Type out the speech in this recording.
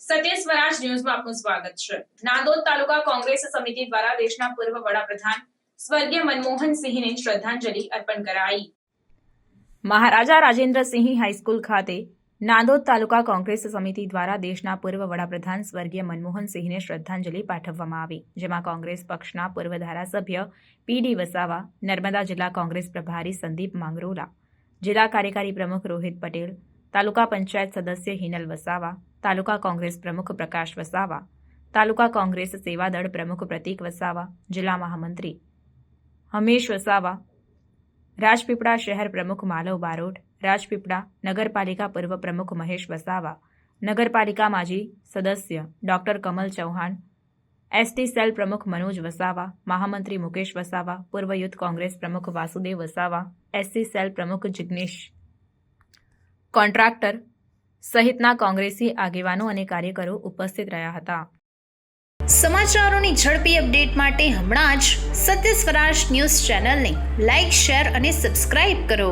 સ્વરાજ ન્યૂઝમાં આપનું સ્વાગત છે. નાંદોદ તાલુકા કોંગ્રેસ સમિતિ દ્વારા દેશના પૂર્વ વડાપ્રધાન સ્વર્ગીય મનમોહન સિંહને શ્રદ્ધાંજલિ અર્પણ કરાઈ. મહારાજા રાજેન્દ્રસિંહ હાઈસ્કૂલ ખાતે નાંદોદ તાલુકા કોંગ્રેસ સમિતિ દ્વારા દેશના પૂર્વ વડાપ્રધાન સ્વર્ગીય મનમોહન શ્રદ્ધાંજલિ પાઠવવામાં આવી, જેમાં કોંગ્રેસ પક્ષના પૂર્વ ધારાસભ્ય પીડી વસાવા, નર્મદા જિલ્લા કોંગ્રેસ પ્રભારી સંદીપ માંગરોલા, જિલ્લા કાર્યકારી પ્રમુખ રોહિત પટેલ, તાલુકા પંચાયત સદસ્ય હિનલ વસાવા તાલુકા કોંગ્રેસ પ્રમુખ પ્રકાશ વસાવા તાલુકા કોંગ્રેસ સેવાદળ પ્રમુખ પ્રતીક વસાવા જિલ્લા મહામંત્રી હમેશ વસાવા રાજપીપળા શહેર પ્રમુખ માલવ બારોટ રાજપીપળા નગરપાલિકા પૂર્વ પ્રમુખ મહેશ વસાવા નગરપાલિકા માજી સદસ્ય doctor Kamal Chauhan ST cell પ્રમુખ મનોજ વસાવા મહામંત્રી મુકેશ વસાવા પૂર્વ યુથ કોંગ્રેસ પ્રમુખ વાસુદેવ વસાવા એસસી સેલ પ્રમુખ જિગ્નેશ કોન્ટ્રાક્ટર સહિતના કોંગ્રેસી આગેવાનો અને કાર્યકરો ઉપસ્થિત રહ્યા હતા. સમાચારોની ઝડપી અપડેટ માટે હમણાં જ સત્ય સ્વરાજ ન્યૂઝ ચેનલને લાઇક શેર અને સબસ્ક્રાઇબ કરો.